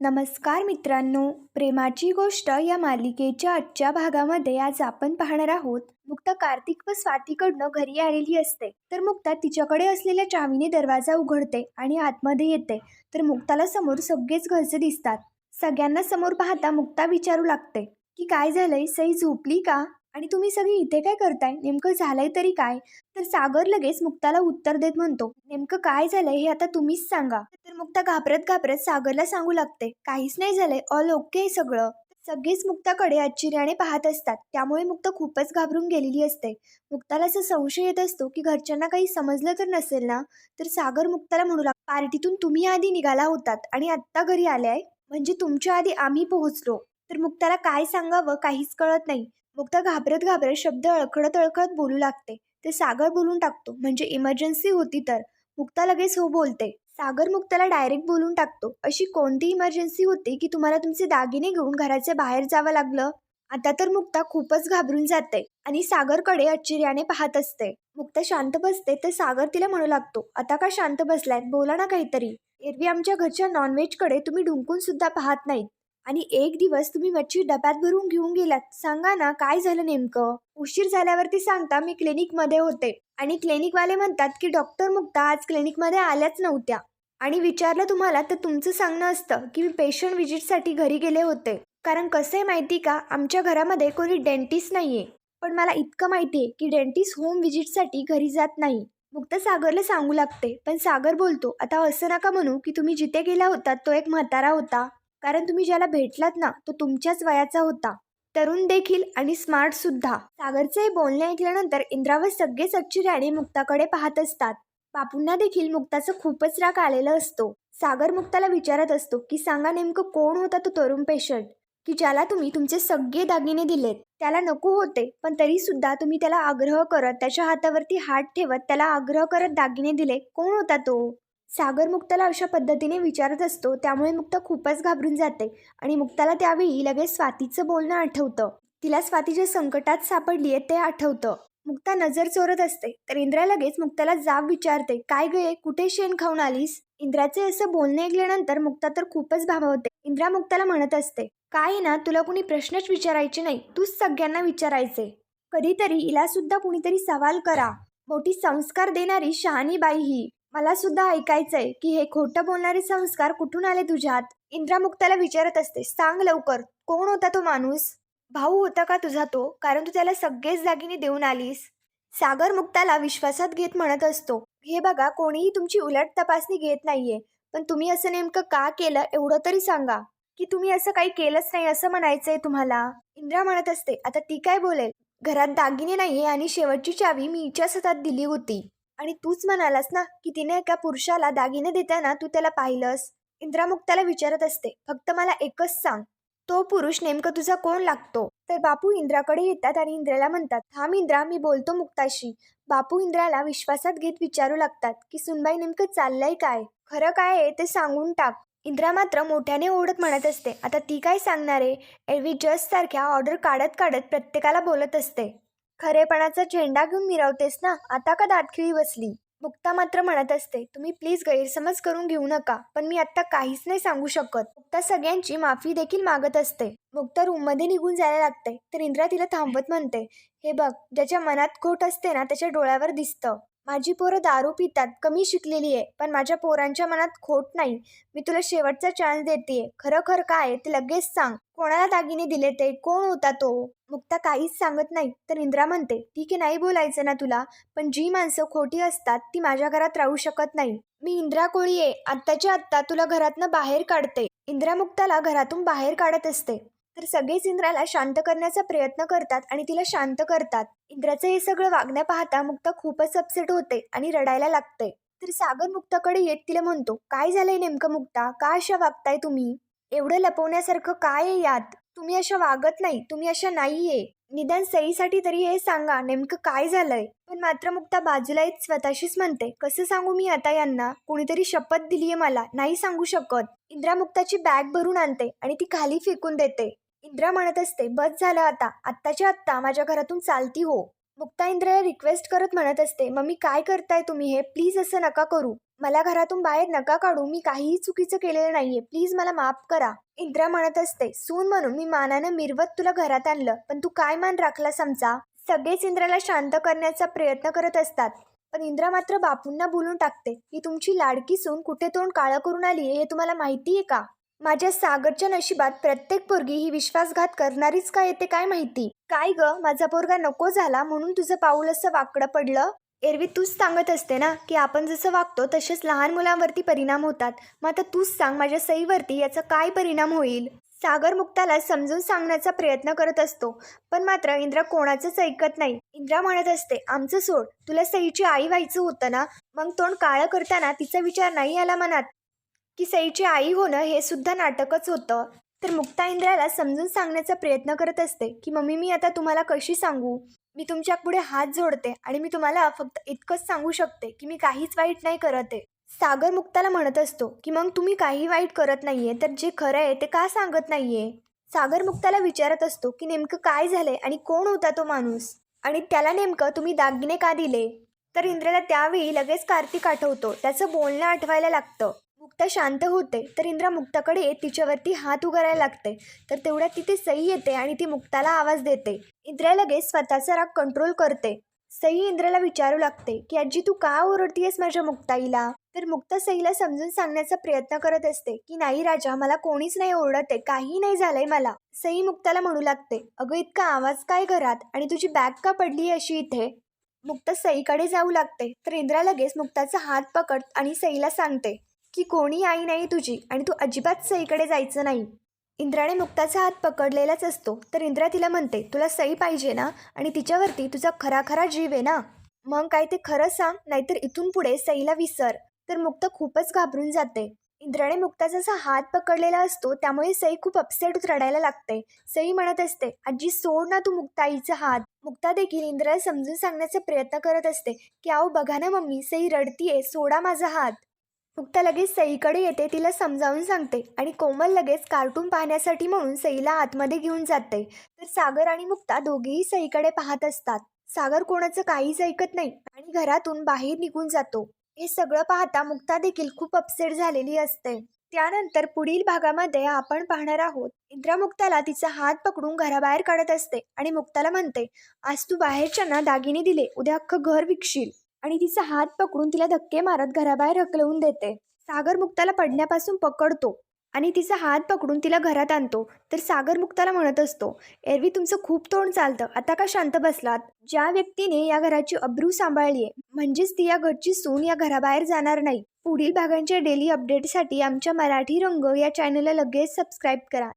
नमस्कार मित्रांनो प्रेमाची गोष्ट या मालिकेच्या आजच्या भागामध्ये आज आपण पाहणार आहोत. मुक्ता कार्तिक व स्वातीकडनं घरी आलेली असते तर मुक्ता तिच्याकडे असलेल्या चावीने दरवाजा उघडते आणि आतमध्ये येते तर मुक्ताला समोर सगळेच घरचे दिसतात. सगळ्यांना समोर पाहता मुक्ता विचारू लागते की काय झालंय? सई झोपली का? आणि तुम्ही सगळी इथे काय करताय? नेमकं झालंय तरी काय? तर सागर लगेच मुक्ताला उत्तर देत म्हणतो नेमकं काय झालंय हे आता तुम्हीच सांगा. तर मुक्ता घाबरत घाबरत सागरला सांगू लागते काहीच नाही झालंय ऑल ओके सगळं. सगळेच मुक्ताकडे आश्चर्याने पाहत असतात त्यामुळे मुक्ता खूपच घाबरून गेलेली असते. मुक्ताला असं संशय येत असतो की घरच्यांना काही समजलं तर नसेल ना? तर सागर मुक्ताला म्हणू लाग पार्टीतून तुम्ही आधी निघाला होतात आणि आत्ता घरी आल्याय म्हणजे तुमच्या आधी आम्ही पोहोचलो. तर मुक्ताला काय सांगावं काहीच कळत नाही. मुक्ता घाबरत घाबरत शब्द अळखडत अळखडत बोलू लागते. ते सागर बोलून टाकतो. म्हणजे इमर्जन्सी होती तर. मुक्ता लगेच हो बोलते. सागर मुक्ताला डायरेक्ट बोलून टाकतो. अशी कोणती इमर्जन्सी होती की तुम्हाला तुमचे दागिने घेऊन घराच्या बाहेर जावं लागलं? आता तर मुक्ता खूपच घाबरून जाते आणि सागरकडे आश्चर्याने पाहत असते. मुक्ता शांत बसते तर सागर तिला म्हणू लागतो आता का शांत बसलाय? बोला ना काहीतरी. एरवी आमच्या घरच्या नॉनव्हेजकडे तुम्ही ढुंकून सुद्धा पाहत नाहीत. आणि एक दिवस तुम्ही मच्छी डब्यात भरून घेऊन गेलात. सांगा ना काय झालं नेमकं? उशीर झाल्यावरती सांगता मी क्लिनिकमध्ये होते. आणि क्लिनिकवाले म्हणतात की डॉक्टर मुक्ता आज क्लिनिकमध्ये आल्याच नव्हत्या. आणि विचारलं तुम्हाला तर तुमचं सांगणं असतं की मी पेशंट व्हिजिटसाठी घरी गेले होते. कारण कसं आहे माहिती का? आमच्या घरामध्ये कोणी डेंटिस्ट नाहीये. पण मला इतकं माहिती आहे की डेंटिस्ट होम व्हिजिटसाठी घरी जात नाही. मुक्ता सागरला सांगू लागते. पण सागर बोलतो आता असं नका म्हणू की तुम्ही जिथे गेला होता तो एक म्हातारा होता. कारण तुम्ही ज्याला भेटलात ना तो तुमच्याच वयाचा होता. तरुण देखील आणि स्मार्ट सुद्धा. सागरचे बोलणे ऐकल्यानंतर इंद्रावर सगळेच आश्चर्याने मुक्ताकडे पाहत असतात. बापूंना देखील मुक्ताचं खूपच राग आलेला असतो. सागर मुक्ताला विचारत असतो की सांगा नेमकं कोण होता तो तरुण पेशंट? की ज्याला तुम्ही तुमचे सगळे दागिने दिलेत? त्याला नको होते पण तरी सुद्धा तुम्ही त्याला आग्रह करत त्याच्या हातावरती हात ठेवत त्याला आग्रह करत दागिने दिले. कोण होता तो? सागर मुक्ताला अशा पद्धतीने विचारत असतो त्यामुळे मुक्ता खूपच घाबरून जाते आणि मुक्ताला त्यावेळी लगेच स्वातीचं बोलणं आठवतं. तिला स्वातीच्या संकटात सापडली आहे ते आठवतं. मुक्ता नजर चोरत असते तर इंद्रा लगेच मुक्ताला जाब विचारते काय गे कुठे शेण खाऊन आलीस? इंद्राचे असं बोलणे ऐकल्यानंतर मुक्ता तर खूपच भाववते इंद्रा मुक्ताला म्हणत असते काय ना तुला कुणी प्रश्नच विचारायचे नाही तूच सगळ्यांना विचारायचे. कधीतरी हिला सुद्धा कुणीतरी सवाल करा. मोठी संस्कार देणारी शहाणी बाई ही. मला सुद्धा ऐकायचंय की हे खोटं बोलणारे संस्कार कुठून आले तुझ्यात? इंद्रा मुक्ताला विचारत असते सांग लवकर कोण होता तो माणूस? भाऊ होता का तुझा तो? कारण तू त्याला सगळेच दागिने देऊन आलीस. सागर मुक्ताला विश्वासात घेत म्हणत असतो हे बघा कोणीही तुमची उलट तपासणी घेत नाहीये पण तुम्ही असं नेमकं का केलं एवढं तरी सांगा की तुम्ही असं काही केलंच नाही असं म्हणायचंय तुम्हाला? इंद्रा म्हणत असते आता ती काय बोलेल? घरात दागिने नाहीये आणि शेवटची चावी मी हिच्याच हातात दिली होती. आणि तूच म्हणालास ना की तिने एका पुरुषाला दागिने देताना तू त्याला पाहिलंस? इंद्रामुक्ताला विचारत असते फक्त मला एकच सांग तो पुरुष नेमकं तुझा कोण लागतो? तर बापू इंद्राकडे येतात आणि इंद्राला म्हणतात थांब इंद्रा मी बोलतो मुक्ताशी. बापू इंद्राला विश्वासात घेत विचारू लागतात की सुनबाई नेमकं चाललंय काय? खरं काय आहे ते सांगून टाक. इंद्रा मात्र मोठ्याने ओढत म्हणत असते आता ती काय सांगणार आहे? एरवी जज सारख्या ऑर्डर काढत काढत प्रत्येकाला बोलत असते. खरेपणाचा झेंडा घेऊन मिरवतेस ना? आता का दातखिळी बसली? मुक्ता मात्र म्हणत असते तुम्ही प्लीज गैरसमज करून घेऊ नका पण मी आता काहीच नाही सांगू शकत. मुक्ता सगळ्यांची माफी देखील मागत असते. मुक्ता रूममध्ये निघून जायला लागते तर इंद्रा तिला थांबवत म्हणते हे बघ ज्याच्या मनात खोट असते ना त्याच्या डोळ्यावर दिसतं. माझी पोरं दारू पितात कमी शिकलेली आहे पण माझ्या पोरांच्या मनात खोट नाही. मी तुला शेवटचा चान्स देते खरं खरं काय ते लगेच सांग. कोणाला दागिने दिले ते? कोण होता तो? मुक्ता काहीच सांगत नाही तर इंद्रा म्हणते ठीक आहे नाही बोलायचं ना तुला पण जी माणसं खोटी असतात ती माझ्या घरात राहू शकत नाही. मी इंद्रा कोळी आहे. आत्ताच्या आत्ता तुला घरातनं बाहेर काढते. इंद्रा मुक्ताला घरातून बाहेर काढत असते. तर सगळेच इंद्राला शांत करण्याचा प्रयत्न करतात आणि तिला शांत करतात. इंद्राचं हे सगळं वागण्या पाहता मुक्ता खूपच अपसेट होते आणि रडायला लागते तर सागर मुक्ताकडे येत तिला म्हणतो काय झालंय नेमकं मुक्ता? का अशा वागताय तुम्ही? एवढं लपवण्यासारखं काय आहे यात? तुम्ही अशा वागत नाही तुम्ही अशा नाहीये. निदान सईसाठी तरी हे सांगा नेमकं काय झालंय? पण मात्र मुक्ता बाजूला येत स्वतःशीच म्हणते कसं सांगू मी आता यांना? कोणीतरी शपथ दिलीये मला नाही सांगू शकत. इंद्रा मुक्ताची बॅग भरून आणते आणि ती खाली फेकून देते. इंद्रा म्हणत असते बस झालं आता. आत्ताच्या आत्ता. माझ्या घरातून चालती हो. मुक्ता इंद्राला रिक्वेस्ट करत म्हणत असते मम्मी काय करताय तुम्ही हे? प्लीज असं नका करू. मला घरातून बाहेर नका काढू. मी काहीही चुकीचं केलेलं नाहीये. प्लीज मला माफ करा. इंद्रा म्हणत असते सून म्हणून मी मानानं मिरवत तुला घरात आणलं. पण तू काय मान राखलास आमचा? सगळेच इंद्राला शांत करण्याचा प्रयत्न करत असतात. पण इंद्रा मात्र बापूंना बोलून टाकते की तुमची लाडकी सून कुठे तोंड काळं करून आली हे तुम्हाला माहिती आहे का? माझ्या सागरच्या नशिबात प्रत्येक पोरगी ही विश्वासघात करणारीच का येते काय माहिती? काय ग? माझा पोरगा नको झाला म्हणून तुझं पाऊल असं वाकडं पडलं? एरवी तूच सांगत असते ना की आपण जसं वागतो तसेच लहान मुलांवरती परिणाम होतात. मग आता तूच सांग माझ्या सईवरती याचा काय परिणाम होईल? सागर मुक्ताला समजून सांगण्याचा प्रयत्न करत असतो. पण मात्र इंद्रा कोणाचंच ऐकत नाही. इंद्रा म्हणत असते आमचं सोड. तुला सईची आई व्हायचं होतं ना? मग तोंड काळं करताना तिचा विचार नाही आला मनात. की सईची आई होणं हे सुद्धा नाटकच होतं. तर मुक्ता इंद्राला समजून सांगण्याचा प्रयत्न करत असते की मम्मी मी आता तुम्हाला कशी सांगू? मी तुमच्यापुढे हात जोडते आणि मी तुम्हाला फक्त इतकंच सांगू शकते की मी काहीच वाईट नाही करत आहे. सागर मुक्ताला म्हणत असतो की मग तुम्ही काही वाईट करत नाहीये तर जे खरं आहे ते का सांगत नाहीये? सागर मुक्ताला विचारत असतो की नेमकं काय झालंय आणि कोण होता तो माणूस? आणि त्याला नेमकं तुम्ही दागिने का दिले? तर इंद्राला त्यावेळी लगेच कार्तिक आठवतो. त्याचं बोलणं आठवायला लागतं. मुक्ता शांत होते तर इंद्रा मुक्ताकडे तिच्यावरती हात उगारायला लागते. तर तेवढ्यात तिथे सई येते आणि ती मुक्ताला आवाज देते. इंद्रा लगेच स्वतःचा राग कंट्रोल करते. सई इंद्राला विचारू लागते की आजी तू का ओरडतीयस माझ्या मुक्ताईला? तर मुक्ता सईला समजून सांगण्याचा प्रयत्न करत असते की नाही राजा मला कोणीच नाही ओरडत आहे काही नाही झालंय मला. सई मुक्ताला म्हणू लागते अगं इतका आवाज काय घरात? आणि तुझी बॅग का पडली अशी इथे? मुक्ता सईकडे जाऊ लागते तर इंद्रा लगेच मुक्ताचा हात पकड आणि सईला सांगते की कोणी आई नाही तुझी आणि तू अजिबात सईकडे जायचं नाही. इंद्राने मुक्ताचा हात पकडलेलाच असतो. तर इंद्रा तिला म्हणते तुला सई पाहिजे ना? आणि तिच्यावरती तुझा खरा खरा जीव आहे ना? मग काय ते खरं सांग नाहीतर इथून पुढे सईला विसर. तर मुक्ता खूपच घाबरून जाते. इंद्राने मुक्ताचा असा हात पकडलेला असतो त्यामुळे सई खूप अपसेट रडायला लागते. सई म्हणत असते आजी सोड ना तू मुक्ताईचा हात. मुक्ता देखील इंद्राला समजून सांगण्याचा प्रयत्न करत असते की आहो बघा ना मम्मी सई रडतीये सोडा माझा हात. मुक्ता लगेच सईकडे येते तिला समजावून सांगते आणि कोमल लगेच कार्टून पाहण्यासाठी म्हणून सईला आतमध्ये घेऊन जाते. तर सागर आणि मुक्ता दोघेही सईकडे पाहत असतात. सागर कोणाचं काहीच ऐकत नाही आणि घरातून बाहेर निघून जातो. हे सगळं पाहता मुक्ता देखील खूप अपसेट झालेली असते. त्यानंतर पुढील भागामध्ये आपण पाहणार आहोत इंद्रा मुक्ताला तिचा हात पकडून घराबाहेर काढत असते आणि मुक्ताला म्हणते आज तू बाहेरच्यांना दागिने दिले उद्या अख्खं घर विकशील. आणि तिचा हात पकडून तिला धक्के मारत घराबाहेर हकलवून देते. सागर मुक्ताला पडण्यापासून पकडतो आणि तिचा हात पकडून तिला घरात आणतो. तर सागर मुक्ताला म्हणत असतो एरवी तुमचं खूप तोंड चालतं. आता का शांत बसलात? ज्या व्यक्तीने या घराची अब्रू सांभाळली आहे म्हणजेच ती या घरची सून या घराबाहेर जाणार नाही. पुढील भागांच्या डेली अपडेटसाठी आमच्या मराठी रंग या चॅनलला लगेच सबस्क्राईब करा.